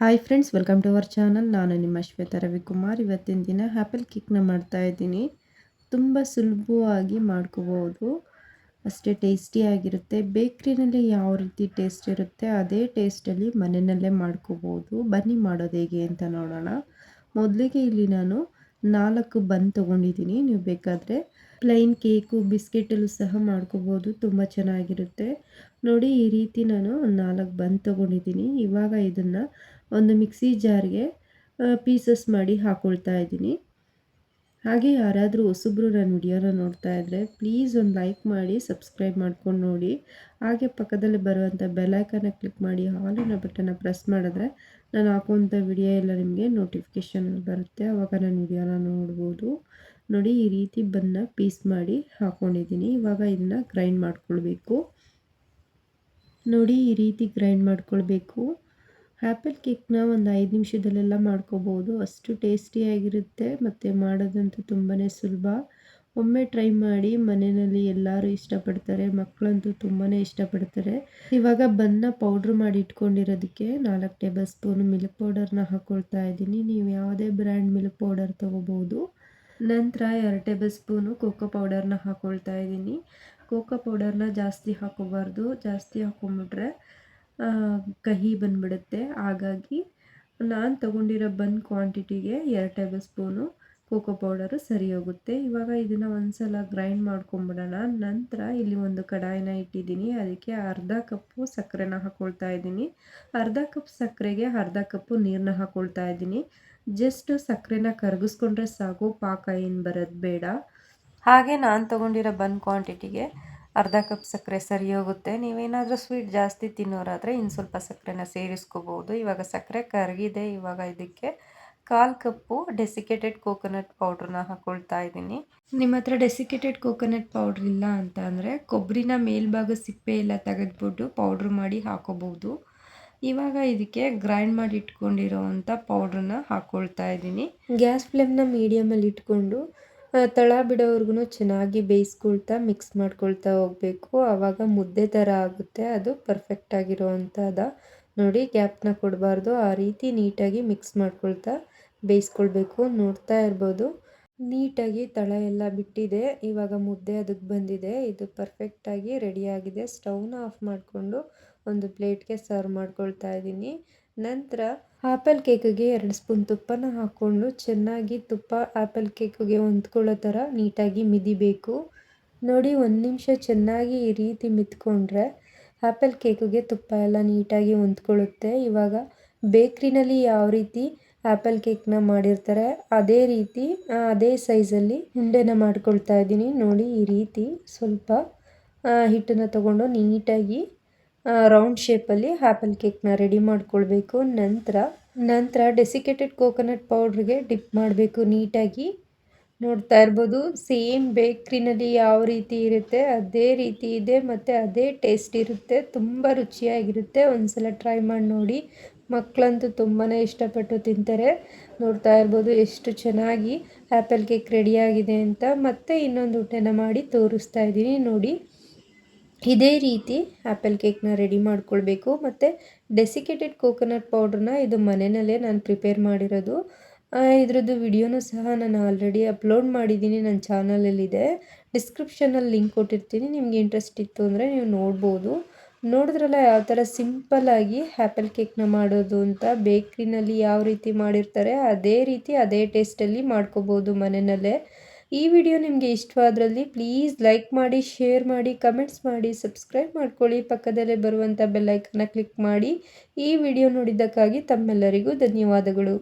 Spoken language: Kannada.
Hi friends welcome to our channel ನಾನು ನಿಮ್ಮ ಶ್ವೇತಾ ರವಿಕುಮಾರ್ ಇವತ್ತಿನ ದಿನ ಆ್ಯಪಲ್ ಕೇಕ್ನ ಮಾಡ್ತಾ ಇದ್ದೀನಿ. ತುಂಬ ಸುಲಭವಾಗಿ ಮಾಡ್ಕೋಬೋದು ಅಷ್ಟೇ ಟೇಸ್ಟಿಯಾಗಿರುತ್ತೆ ಬೇಕ್ರಿನಲ್ಲಿ ಯಾವ ರೀತಿ ಟೇಸ್ಟ್ ಇರುತ್ತೆ, ಅದೇ ಟೇಸ್ಟಲ್ಲಿ ಮನೆಯಲ್ಲೇ ಮಾಡ್ಕೋಬೋದು ಬನ್ನಿ ಮಾಡೋದು ಹೇಗೆ ಅಂತ ನೋಡೋಣ. ಮೊದಲಿಗೆ ಇಲ್ಲಿ ನಾನು ನಾಲ್ಕು ಬನ್ ತೊಗೊಂಡಿದ್ದೀನಿ. ನೀವು ಬೇಕಾದರೆ ಪ್ಲೈನ್ ಕೇಕು ಬಿಸ್ಕೆಟಲ್ಲೂ ಸಹ ಮಾಡ್ಕೋಬೋದು. ತುಂಬ ಚೆನ್ನಾಗಿರುತ್ತೆ. ನೋಡಿ, ಈ ರೀತಿ ನಾನು ನಾಲ್ಕು ಬನ್ ತೊಗೊಂಡಿದ್ದೀನಿ. ಇವಾಗ ಇದನ್ನು ಒಂದು ಮಿಕ್ಸಿ ಜಾರ್ಗೆ ಪೀಸಸ್ ಮಾಡಿ ಹಾಕ್ಕೊಳ್ತಾ ಇದ್ದೀನಿ. ಹಾಗೆ ಯಾರಾದರೂ ಹೊಸಬ್ರು ನನ್ನ ವಿಡಿಯೋನ ನೋಡ್ತಾ ಇದ್ದರೆ ಪ್ಲೀಸ್ ಒಂದು ಲೈಕ್ ಮಾಡಿ ಸಬ್ಸ್ಕ್ರೈಬ್ ಮಾಡ್ಕೊಂಡು ನೋಡಿ. ಹಾಗೆ ಪಕ್ಕದಲ್ಲಿ ಬರುವಂಥ ಬೆಲ್ಲೈಕನ್ನ ಕ್ಲಿಕ್ ಮಾಡಿ ಹಾಲಿನ ಬಟನ್ನ ಪ್ರೆಸ್ ಮಾಡಿದ್ರೆ ನಾನು ಹಾಕುವಂಥ ವಿಡಿಯೋ ಎಲ್ಲ ನಿಮಗೆ ನೋಟಿಫಿಕೇಷನ್ ಬರುತ್ತೆ. ಆವಾಗ ನಾನು ವಿಡಿಯೋನ ನೋಡ್ಬೋದು. ನೋಡಿ, ಈ ರೀತಿ ಬನ್ನ ಪೀಸ್ ಮಾಡಿ ಹಾಕ್ಕೊಂಡಿದ್ದೀನಿ ಇವಾಗ ಇದನ್ನ ಗ್ರೈಂಡ್ ಮಾಡ್ಕೊಳ್ಬೇಕು. ನೋಡಿ, ಈ ರೀತಿ ಗ್ರೈಂಡ್ ಮಾಡ್ಕೊಳ್ಬೇಕು. ಆ್ಯಪಲ್ ಕೇಕ್ನ ಒಂದು ಐದು ನಿಮಿಷದಲ್ಲೆಲ್ಲ ಮಾಡ್ಕೋಬೋದು. ಅಷ್ಟು ಟೇಸ್ಟಿಯಾಗಿರುತ್ತೆ ಮತ್ತು ಮಾಡೋದಂತೂ ತುಂಬಾ ಸುಲಭ. ಒಮ್ಮೆ ಟ್ರೈ ಮಾಡಿ ಮನೆಯಲ್ಲಿ ಎಲ್ಲರೂ ಇಷ್ಟಪಡ್ತಾರೆ, ಮಕ್ಕಳಂತೂ ತುಂಬಾ ಇಷ್ಟಪಡ್ತಾರೆ. ಇವಾಗ ಬನ್ನ ಪೌಡ್ರ್ ಮಾಡಿ ಇಟ್ಕೊಂಡಿರೋದಕ್ಕೆ ನಾಲ್ಕು ಟೇಬಲ್ ಸ್ಪೂನು ಮಿಲ್ಕ್ ಪೌಡರ್ನ ಹಾಕ್ಕೊಳ್ತಾ ಇದ್ದೀನಿ. ನೀವು ಯಾವುದೇ ಬ್ರ್ಯಾಂಡ್ ಮಿಲ್ಕ್ ಪೌಡರ್ ತೊಗೋಬೋದು. ನಂತರ ಎರಡು ಟೇಬಲ್ ಸ್ಪೂನು ಕೋಕೋ ಪೌಡರ್ನ ಹಾಕ್ಕೊಳ್ತಾ ಇದ್ದೀನಿ. ಕೋಕೋ ಪೌಡರ್ನ ಜಾಸ್ತಿ ಹಾಕೋಬಾರ್ದು ಜಾಸ್ತಿ ಹಾಕೊಂಬಿಟ್ರೆ ಕಹಿ ಬಂದ್ಬಿಡುತ್ತೆ. ಹಾಗಾಗಿ ನಾನು ತಗೊಂಡಿರೋ ಬಂದ್ ಕ್ವಾಂಟಿಟಿಗೆ ಎರಡು ಟೇಬಲ್ ಸ್ಪೂನು ಕೋಕೋ ಪೌಡರು ಸರಿ ಹೋಗುತ್ತೆ. ಇವಾಗ ಇದನ್ನು ಒಂದು ಸಲ ಗ್ರೈಂಡ್ ಮಾಡ್ಕೊಂಬಿಡೋಣ. ನಂತರ ಇಲ್ಲಿ ಒಂದು ಕಡಾಯಿನ ಇಟ್ಟಿದ್ದೀನಿ. ಅದಕ್ಕೆ ಅರ್ಧ ಕಪ್ಪು ಸಕ್ಕರೆನ ಹಾಕ್ಕೊಳ್ತಾ ಇದ್ದೀನಿ. ಅರ್ಧ ಕಪ್ ಸಕ್ಕರೆಗೆ ಅರ್ಧ ಕಪ್ಪು ನೀರನ್ನ ಹಾಕ್ಕೊಳ್ತಾ ಇದ್ದೀನಿ. ಜಸ್ಟ್ ಸಕ್ಕರೆನ ಕರಗಿಸ್ಕೊಂಡ್ರೆ ಸಾಕು. ಪಾಕ ಏನು ಬರೋದು ಬೇಡ. ಹಾಗೆ ನಾನು ತೊಗೊಂಡಿರೋ ಬಂದ್ ಕ್ವಾಂಟಿಟಿಗೆ ಅರ್ಧ ಕಪ್ ಸಕ್ಕರೆ ಸರಿ ಹೋಗುತ್ತೆ ನೀವೇನಾದರೂ ಸ್ವೀಟ್ ಜಾಸ್ತಿ ತಿನ್ನೋರಾದರೆ ಇನ್ನು ಸ್ವಲ್ಪ ಸಕ್ಕರೆನ ಸೇರಿಸ್ಕೋಬೋದು. ಇವಾಗ ಸಕ್ಕರೆ ಕರಗಿದೆ. ಇವಾಗ ಇದಕ್ಕೆ ಕಾಲು ಕಪ್ಪು ಡೆಸಿಕೇಟೆಡ್ ಕೋಕೋನಟ್ ಪೌಡ್ರನ್ನ ಹಾಕ್ಕೊಳ್ತಾ ಇದ್ದೀನಿ. ನಿಮ್ಮ ಹತ್ರ ಡೆಸಿಕೇಟೆಡ್ ಕೋಕೋನಟ್ ಪೌಡ್ರ್ ಇಲ್ಲ ಅಂತ ಅಂದರೆ ಕೊಬ್ಬರಿನ ಮೇಲ್ಭಾಗ ಸಿಪ್ಪೆ ಎಲ್ಲ ತೆಗೆದ್ಬಿಟ್ಟು ಪೌಡ್ರ್ ಮಾಡಿ ಹಾಕೋಬೋದು. ಇವಾಗ ಇದಕ್ಕೆ ಗ್ರೈಂಡ್ ಮಾಡಿ ಇಟ್ಕೊಂಡಿರೋ ಅಂಥ ಪೌಡ್ರನ್ನ ಹಾಕ್ಕೊಳ್ತಾ ಇದ್ದೀನಿ. ಗ್ಯಾಸ್ ಫ್ಲೇಮ್ನ ಮೀಡಿಯಮಲ್ಲಿ ಇಟ್ಕೊಂಡು ತಳ ಬಿಡೋವ್ರಿಗೂ ಚೆನ್ನಾಗಿ ಬೇಯಿಸ್ಕೊಳ್ತಾ ಮಿಕ್ಸ್ ಮಾಡ್ಕೊಳ್ತಾ ಹೋಗಬೇಕು. ಆವಾಗ ಮುದ್ದೆ ಥರ ಆಗುತ್ತೆ. ಅದು ಪರ್ಫೆಕ್ಟ್ ಆಗಿರೋವಂಥದ್ದು ನೋಡಿ ಗ್ಯಾಪ್ನ ಕೊಡಬಾರ್ದು. ಆ ರೀತಿ ನೀಟಾಗಿ ಮಿಕ್ಸ್ ಮಾಡ್ಕೊಳ್ತಾ ಬೇಯಿಸ್ಕೊಳ್ಬೇಕು. ನೋಡ್ತಾ ಇರ್ಬೋದು. ನೀಟಾಗಿ ತಳ ಎಲ್ಲ ಬಿಟ್ಟಿದೆ. ಇವಾಗ ಮುದ್ದೆ ಅದಕ್ಕೆ ಬಂದಿದೆ. ಇದು ಪರ್ಫೆಕ್ಟಾಗಿ ರೆಡಿಯಾಗಿದೆ ಸ್ಟವ್ನ ಆಫ್ ಮಾಡಿಕೊಂಡು ಒಂದು ಪ್ಲೇಟ್ಗೆ ಸರ್ವ್ ಮಾಡ್ಕೊಳ್ತಾ ಇದ್ದೀನಿ. ನಂತರ ಆಪಲ್ ಕೇಕಿಗೆ ಎರಡು ಸ್ಪೂನ್ ತುಪ್ಪನ ಹಾಕ್ಕೊಂಡು ಚೆನ್ನಾಗಿ ತುಪ್ಪ ಆಪಲ್ ಕೇಕಿಗೆ ಹೊಂದ್ಕೊಳ್ಳೋ ಥರ ನೀಟಾಗಿ ಮಿದಿಬೇಕು. ನೋಡಿ, ಒಂದು ನಿಮಿಷ ಚೆನ್ನಾಗಿ ಈ ರೀತಿ ಮಿತ್ಕೊಂಡ್ರೆ ಆ್ಯಪಲ್ ಕೇಕಿಗೆ ತುಪ್ಪ ಎಲ್ಲ ನೀಟಾಗಿ ಹೊಂದ್ಕೊಳ್ಳುತ್ತೆ. ಇವಾಗ ಬೇಕ್ರಿನಲ್ಲಿ ಯಾವ ರೀತಿ ಆ್ಯಪಲ್ ಕೇಕ್ನ ಮಾಡಿರ್ತಾರೆ, ಅದೇ ರೀತಿ ಅದೇ ಸೈಜಲ್ಲಿ ಉಂಡೆನ ಮಾಡ್ಕೊಳ್ತಾ ಇದ್ದೀನಿ. ನೋಡಿ, ಈ ರೀತಿ ಸ್ವಲ್ಪ ಹಿಟ್ಟನ್ನು ತಗೊಂಡು ನೀಟಾಗಿ ರೌಂಡ್ ಶೇಪಲ್ಲಿ ಆ್ಯಪಲ್ ಕೇಕ್ನ ರೆಡಿ ಮಾಡ್ಕೊಳ್ಬೇಕು. ನಂತರ ನಂತರ ಡೆಸಿಕೇಟೆಡ್ ಕೋಕೋನಟ್ ಪೌಡ್ರಿಗೆ ಡಿಪ್ ಮಾಡಬೇಕು ನೀಟಾಗಿ. ನೋಡ್ತಾ ಇರ್ಬೋದು ಸೇಮ್ ಬೇಕ್ರಿನಲ್ಲಿ ಯಾವ ರೀತಿ ಇರುತ್ತೆ, ಅದೇ ರೀತಿ ಇದೆ, ಮತ್ತು ಅದೇ ಟೇಸ್ಟ್ ಇರುತ್ತೆ, ತುಂಬ ರುಚಿಯಾಗಿರುತ್ತೆ. ಒಂದ್ಸಲ ಟ್ರೈ ಮಾಡಿ ನೋಡಿ. ಮಕ್ಕಳಂತೂ ತುಂಬಾ ಇಷ್ಟಪಟ್ಟು ತಿಂತಾರೆ. ನೋಡ್ತಾ ಇರ್ಬೋದು ಎಷ್ಟು ಚೆನ್ನಾಗಿ ಆ್ಯಪಲ್ ಕೇಕ್ ರೆಡಿಯಾಗಿದೆ ಅಂತ. ಮತ್ತೆ ಇನ್ನೊಂದು ಊಟನ ಮಾಡಿ ತೋರಿಸ್ತಾ ಇದ್ದೀನಿ ನೋಡಿ. ಇದೇ ರೀತಿ ಆ್ಯಪಲ್ ಕೇಕ್ನ ರೆಡಿ ಮಾಡ್ಕೊಳ್ಬೇಕು. ಮತ್ತು ಡೆಸಿಕೇಟೆಡ್ ಕೋಕೋನಟ್ ಪೌಡ್ರನ್ನ ಇದು ಮನೆಯಲ್ಲೇ ನಾನು ಪ್ರಿಪೇರ್ ಮಾಡಿರೋದು. ಇದರದ್ದು ವಿಡಿಯೋನೂ ಸಹ ನಾನು ಆಲ್ರೆಡಿ ಅಪ್ಲೋಡ್ ಮಾಡಿದ್ದೀನಿ. ನನ್ನ ಚಾನಲಲ್ಲಿದೆ ಡಿಸ್ಕ್ರಿಪ್ಷನಲ್ಲಿ ಲಿಂಕ್ ಕೊಟ್ಟಿರ್ತೀನಿ. ನಿಮಗೆ ಇಂಟ್ರೆಸ್ಟ್ ಇತ್ತು ಅಂದರೆ ನೀವು ನೋಡ್ಬೋದು. ನೋಡಿದ್ರಲ್ಲ ಯಾವ ಥರ ಸಿಂಪಲ್ಲಾಗಿ ಆ್ಯಪಲ್ ಕೇಕ್ನ ಮಾಡೋದು ಅಂತ ಬೇಕ್ರಿನಲ್ಲಿ ಯಾವ ರೀತಿ ಮಾಡಿರ್ತಾರೆ, ಅದೇ ರೀತಿ ಅದೇ ಟೇಸ್ಟಲ್ಲಿ ಮಾಡ್ಕೋಬೋದು ಮನೆಯಲ್ಲೇ. ಈ ವಿಡಿಯೋ ನಿಮಗೆ ಇಷ್ಟವಾದ್ರಲ್ಲಿ ಪ್ಲೀಸ್ ಲೈಕ್ ಮಾಡಿ ಶೇರ್ ಮಾಡಿ ಕಮೆಂಟ್ಸ್ ಮಾಡಿ ಸಬ್ಸ್ಕ್ರೈಬ್ ಮಾಡ್ಕೊಳ್ಳಿ. ಪಕ್ಕದಲ್ಲೇ ಬರುವಂಥ ಬೆಲ್ಲೈಕನ್ನ ಕ್ಲಿಕ್ ಮಾಡಿ. ಈ ವಿಡಿಯೋ ನೋಡಿದ್ದಕ್ಕಾಗಿ ತಮ್ಮೆಲ್ಲರಿಗೂ ಧನ್ಯವಾದಗಳು.